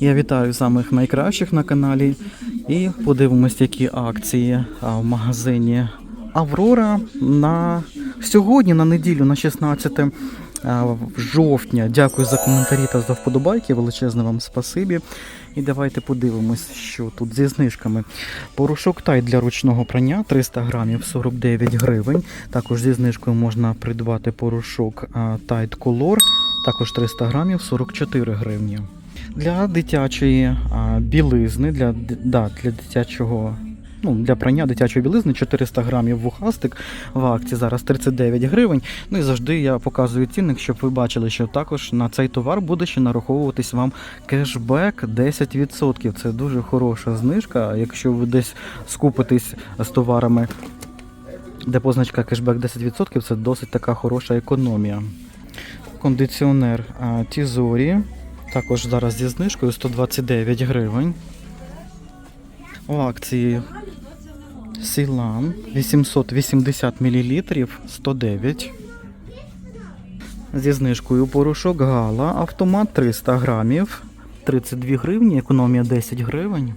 Я вітаю самих найкращих на каналі і подивимось, які акції в магазині Аврора на сьогодні, на неділю, на 16 жовтня. Дякую за коментарі та за вподобайки. Величезне вам спасибі. І давайте подивимось, що тут зі знижками. Порошок Тайд для ручного прання 300 грамів 49 гривень. Також зі знижкою можна придбати порошок Tide Color, також 300 грамів 44 гривні. Для дитячої а, білизни, для, да, для дитячого. Ну, для прання дитячої білизни 400 грамів вухастик в акції зараз 39 гривень. Ну і завжди я показую цінник, щоб ви бачили, що також на цей товар буде ще нараховуватись вам кешбек 10%. Це дуже хороша знижка. Якщо ви десь скупитесь з товарами, де позначка кешбек 10%, це досить така хороша економія. Кондиціонер Тізорі. Також зараз зі знижкою 129 гривень. В акції Сілан 880 мл 109. Зі знижкою порошок Гала. Автомат 300 грамів 32 гривні, економія 10 гривень.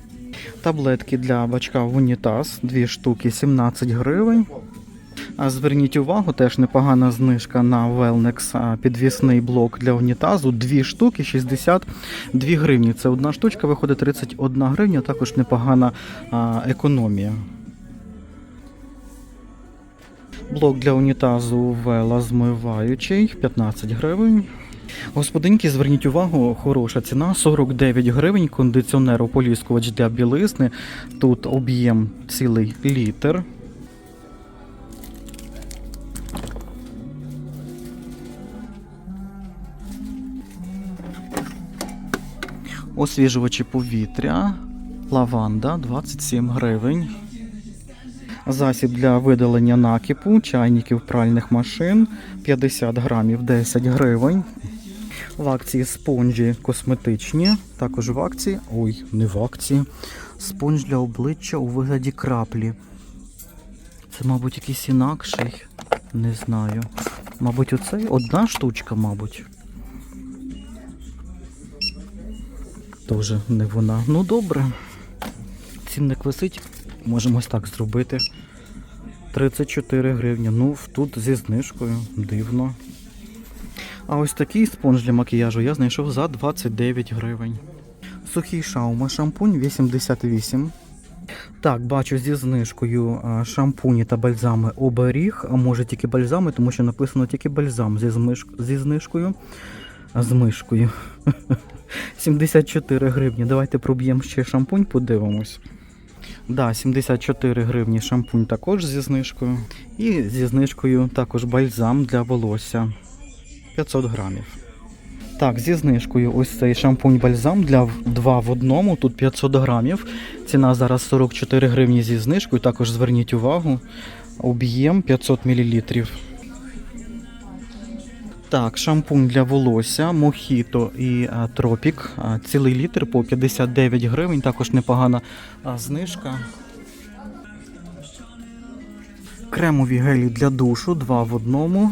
Таблетки для бачка в унітаз 2 штуки 17 гривень. Зверніть увагу, теж непогана знижка на Wellnex підвісний блок для унітазу. Дві штуки 62 гривні. Це одна штучка виходить 31 гривня, також непогана економія. Блок для унітазу Вела змиваючий 15 гривень. Господинки, зверніть увагу, хороша ціна 49 гривень. Кондиціонер ополіскувач для білизни. Тут об'єм цілий літр. Освіжувачі повітря, лаванда 27 гривень. Засіб для видалення накипу, чайників пральних машин 50 грамів 10 гривень. В акції спонжі косметичні, також в акції. Ой, не в акції. Спонж для обличчя у вигляді краплі. Це, мабуть, якийсь інакший. Не знаю. Мабуть, оцей одна штучка, мабуть. Тоже не вона. Ну добре. Цінник висить. Можемо ось так зробити. 34 гривні. Ну, тут зі знижкою. Дивно. А ось такий спонж для макіяжу я знайшов за 29 гривень. Сухий шаума шампунь 88. Так, бачу зі знижкою шампуні та бальзами оберіг. А може тільки бальзами, тому що написано тільки бальзам зі, змиш... зі знижкою. З мишкою. 74 гривні. Давайте проб'ємо ще шампунь, подивимось. Да, 74 гривні шампунь також зі знижкою. І зі знижкою також бальзам для волосся 500 грамів. Так, зі знижкою ось цей шампунь-бальзам для 2 в одному, тут 500 грамів. Ціна зараз 44 гривні зі знижкою. Також зверніть увагу. Об'єм 500 мл. Так, шампунь для волосся, мохіто і а, тропік. А, цілий літр по 59 гривень. Також непогана а, знижка. Кремові гелі для душу, два в одному,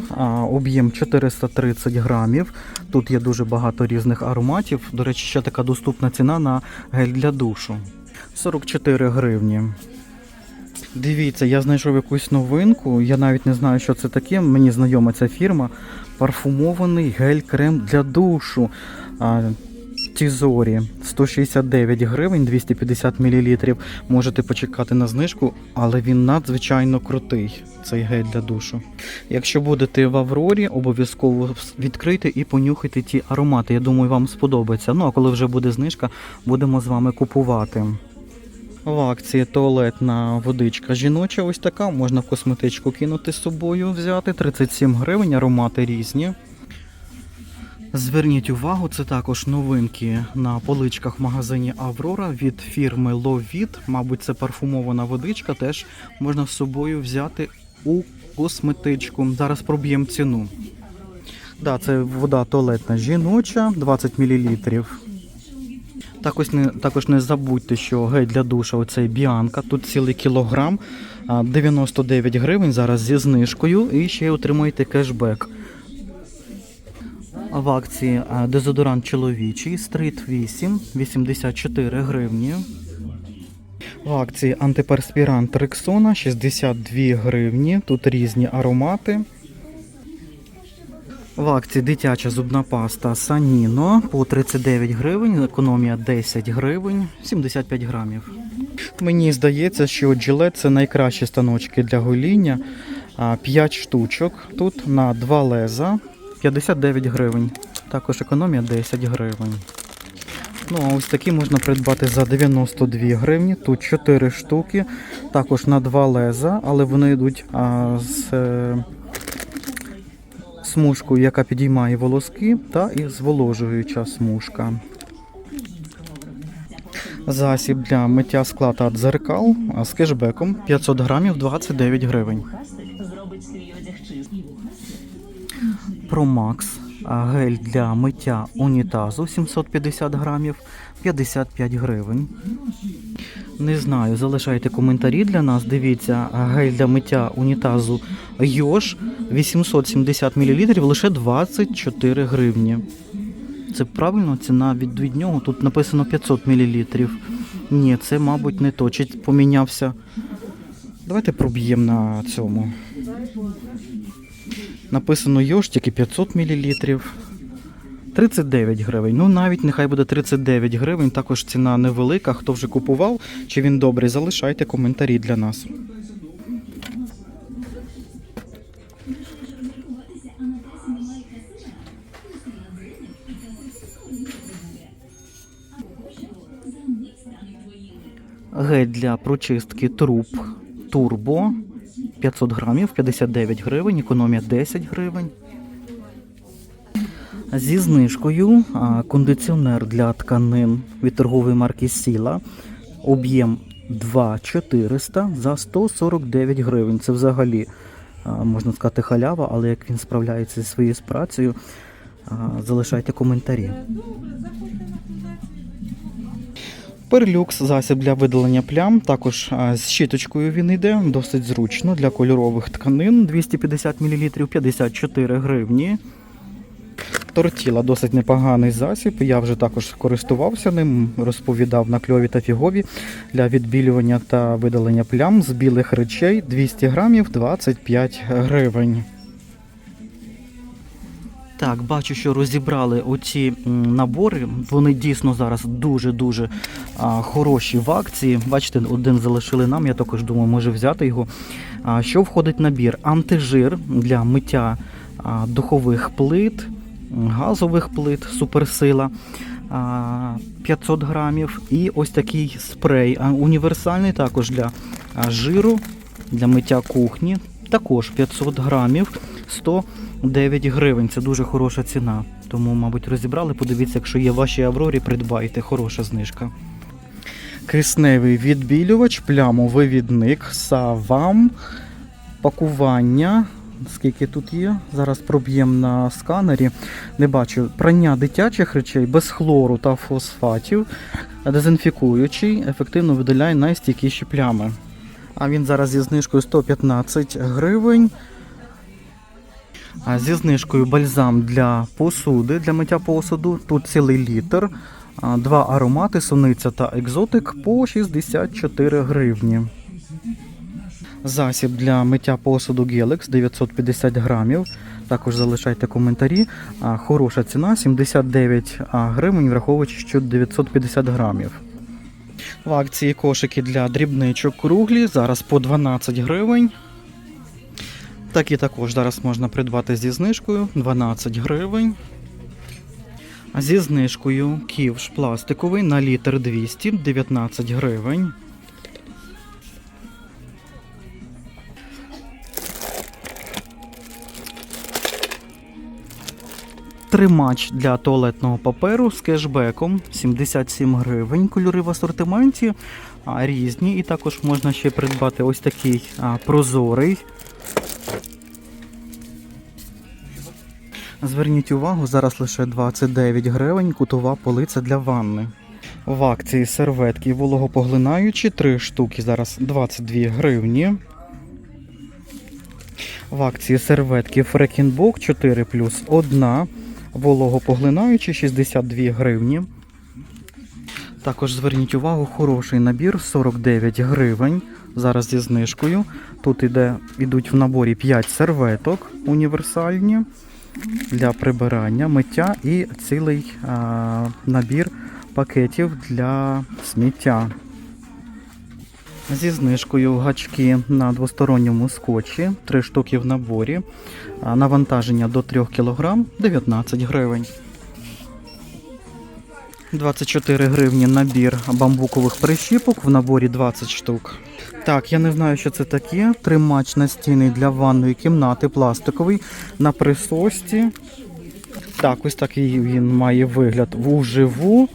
об'єм 430 грамів. Тут є дуже багато різних ароматів. До речі, ще така доступна ціна на гель для душу. 44 гривні. Дивіться, я знайшов якусь новинку. Я навіть не знаю, що це таке. Мені знайома ця фірма. Парфумований гель-крем для душу. Тізорі 169 гривень, 250 мл. Можете почекати на знижку, але він надзвичайно крутий, цей гель для душу. Якщо будете в Аврорі, обов'язково відкрийте і понюхайте ті аромати. Я думаю, вам сподобається. Ну а коли вже буде знижка, будемо з вами купувати. В акції туалетна водичка жіноча, ось така. Можна в косметичку кинути з собою, взяти 37 гривень, аромати різні. Зверніть увагу, це також новинки на поличках в магазині Аврора від фірми Lovit. Мабуть, це парфумована водичка, теж можна з собою взяти у косметичку. Зараз проб'ємо ціну. Да, це вода туалетна жіноча, 20 мл. Також не, також не забудьте, що гель для душа оцей Біанка, тут цілий кілограм, 99 гривень зараз зі знижкою і ще й отримуєте кешбек. В акції дезодорант чоловічий Стрит 8 84 гривні. В акції антиперспірант Рексона 62 гривні. Тут різні аромати. В акції дитяча зубна паста Саніно по 39 гривень, економія 10 гривень, 75 грамів. Мені здається, що Gillette – це найкращі станочки для гоління. 5 штучок. Тут на 2 леза 59 гривень. Також економія 10 гривень. Ну, а ось такі можна придбати за 92 гривні. Тут 4 штуки, також на 2 леза, але вони йдуть а, з смужкою, яка підіймає волоски, та і зволожуюча смужка. Засіб для миття скла та дзеркал з кешбеком 500 грамів 29 гривень. Промакс гель для миття унітазу 750 грамів 55 гривень. Не знаю, залишайте коментарі для нас. Дивіться, гель для миття унітазу Йош 870 мл лише 24 гривні. Це правильно ціна від, від нього. Тут написано 500 мл. Ні, це, мабуть, не то. Чи помінявся. Давайте проб'ємо на цьому. Написано Йош тільки 500 мл. 39 гривень. Ну навіть нехай буде 39 гривень. Також ціна невелика. Хто вже купував, чи він добрий, залишайте коментарі для нас. Гель для прочистки труб Турбо 500 грамів, 59 гривень, економія 10 гривень. Зі знижкою кондиціонер для тканин від торгової марки Сіла. Об'єм 2400 за 149 гривень. Це взагалі, можна сказати, халява, але як він справляється зі своєю працею, залишайте коментарі. Перлюкс засіб для видалення плям. Також з щіточкою він йде, досить зручно для кольорових тканин 250 мл 54 гривні. Тортіла досить непоганий засіб. Я вже також користувався ним, розповідав на кльові та фігові для відбілювання та видалення плям з білих речей 200 грамів 25 гривень. Так, бачу, що розібрали оці набори. Вони дійсно зараз дуже-дуже хороші в акції. Бачите, один залишили нам, я також думаю, може взяти його. А, що входить в набір? Антижир для миття а, духових плит, газових плит, суперсила. 500 грамів. І ось такий спрей універсальний також для жиру, для миття кухні. Також 500 грамів 109 гривень. Це дуже хороша ціна. Тому, мабуть, розібрали. Подивіться, якщо є в вашій Аврорі, придбайте. Хороша знижка. Кисневий відбілювач, плямовивідник, савам, пакування. Скільки тут є? Зараз проб'ємо на сканері. Не бачу. Прання дитячих речей без хлору та фосфатів. Дезінфікуючий, ефективно видаляє найстійкіші плями. А він зараз зі знижкою 115 гривень. А зі знижкою бальзам для посуди, для миття посуду. Тут цілий літр. Два аромати, суниця та екзотик по 64 гривні. Засіб для миття посуду Gelex 950 грамів. Також залишайте коментарі. Хороша ціна 79 гривень, враховуючи, що 950 грамів. В акції кошики для дрібничок круглі. Зараз по 12 гривень. Такі також зараз можна придбати зі знижкою 12 гривень. Зі знижкою ківш пластиковий на літр 200 19 гривень. Тримач для туалетного паперу з кешбеком 77 гривень. Кольори в асортименті різні. І також можна ще придбати ось такий прозорий. Зверніть увагу, зараз лише 29 гривень кутова полиця для ванни. В акції серветки вологопоглинаючі, 3 штуки зараз 22 гривні. В акції серветки Фрекінбок 4 плюс 1 вологопоглинаючі 62 гривні. Також зверніть увагу, хороший набір 49 гривень. Зараз зі знижкою. Тут іде, ідуть в наборі 5 серветок універсальні для прибирання, миття і цілий а, набір пакетів для сміття. Зі знижкою гачки на двосторонньому скотчі, 3 штуки в наборі. Навантаження до 3 кг 19 гривень. 24 гривні набір бамбукових прищіпок в наборі 20 штук. Так, я не знаю, що це таке. Тримач настійний для ванної кімнати, пластиковий на присосці. Так, ось такий він має вигляд вживу.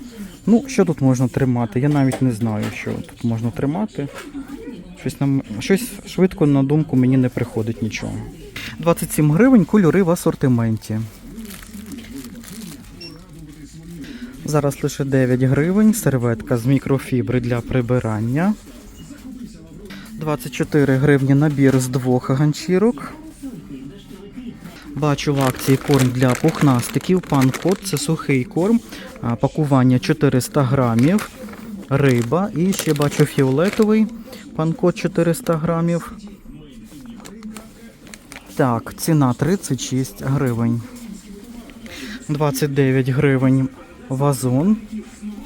Ну, що тут можна тримати? Я навіть не знаю, що тут можна тримати. Щось, нам... Щось швидко на думку мені не приходить нічого. 27 гривень кольори в асортименті. Зараз лише 9 гривень, серветка з мікрофібри для прибирання. 24 гривні набір з двох ганчірок. Бачу в акції корм для пухнастиків. Пан кот це сухий корм. Пакування 400 грамів. Риба. І ще бачу фіолетовий. Пан кот 400 грамів. Так, ціна 36 гривень. 29 гривень вазон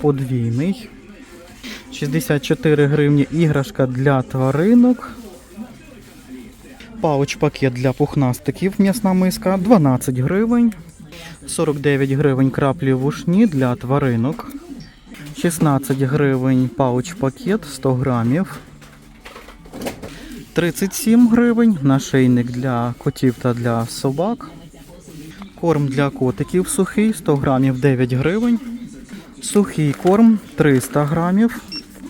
подвійний. 64 гривні іграшка для тваринок. Пауч-пакет для пухнастиків, м'ясна миска 12 гривень. 49 гривень краплі вушні для тваринок. 16 гривень пауч-пакет 100 грамів. 37 гривень нашийник для котів та для собак. Корм для котиків сухий 100 грамів 9 гривень. Сухий корм 300 грамів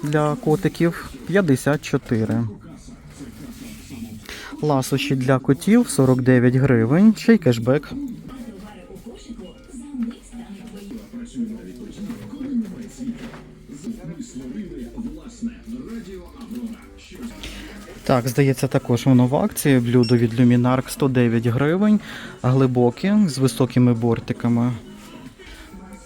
для котиків 54. Ласощі для котів 49 гривень. Ще й кешбек. Так, здається, також воно в акції. Блюдо від Luminark 109 гривень, глибоке з високими бортиками.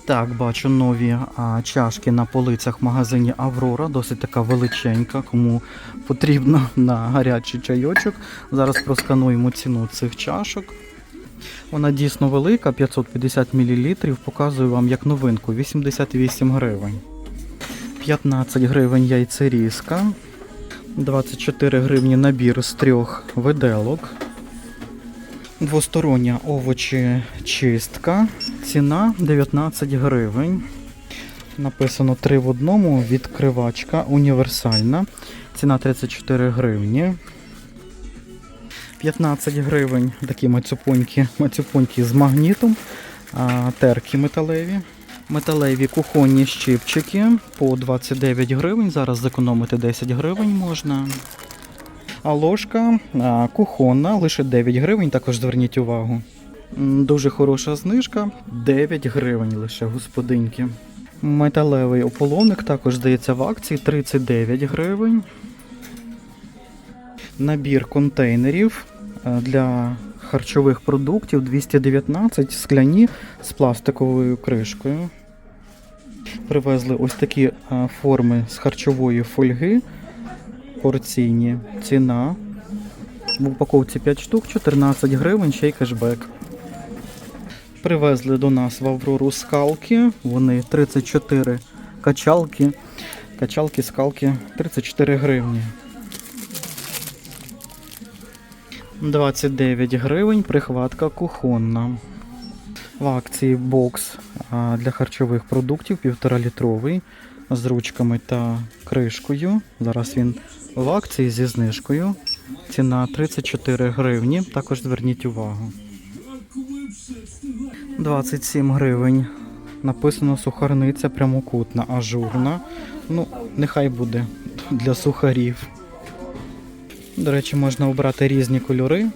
Так, бачу нові а, чашки на полицях в магазині Аврора, досить така величенька, кому потрібно на гарячий чайочок. Зараз проскануємо ціну цих чашок. Вона дійсно велика, 550 мл. Показую вам як новинку 88 гривень. 15 гривень яйцерізка. 24 гривні набір з трьох виделок. Двостороння овочі чистка. Ціна 19 гривень. Написано 3 в одному. Відкривачка універсальна. Ціна 34 гривні. 15 гривень такі мацюпоньки, мацюпоньки з магнітом. Терки металеві. Металеві кухонні щипчики по 29 гривень. Зараз зекономити 10 гривень можна. А ложка кухонна, лише 9 гривень, також зверніть увагу. Дуже хороша знижка, 9 гривень лише, господинки. Металевий ополоник також здається в акції 39 гривень. Набір контейнерів е, для харчових продуктів 219 скляні з пластиковою кришкою. Привезли ось такі е, форми з харчової фольги порційні. Ціна. В упаковці 5 штук, 14 гривень, ще й кешбек. Привезли до нас в Аврору скалки. Вони 34 качалки. Качалки, скалки 34 гривні. 29 гривень, прихватка кухонна. В акції бокс для харчових продуктів 1,5 літровий з ручками та кришкою. Зараз він в акції зі знижкою. Ціна 34 гривні. Також зверніть увагу. 27 гривень. Написано сухарниця прямокутна, ажурна. Ну, нехай буде для сухарів. До речі, можна обрати різні кольори.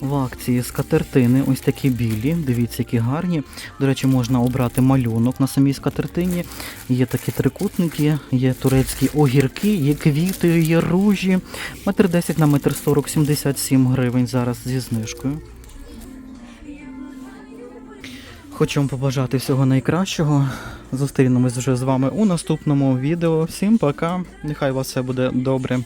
В акції скатертини ось такі білі. Дивіться, які гарні. До речі, можна обрати малюнок на самій скатертині. Є такі трикутники, є турецькі огірки, є квіти, є ружі. Метр 10 на метр 40, 77 гривень зараз зі знижкою. Хочу вам побажати всього найкращого. Зустрінемось вже з вами у наступному відео. Всім пока. Нехай у вас все буде добре.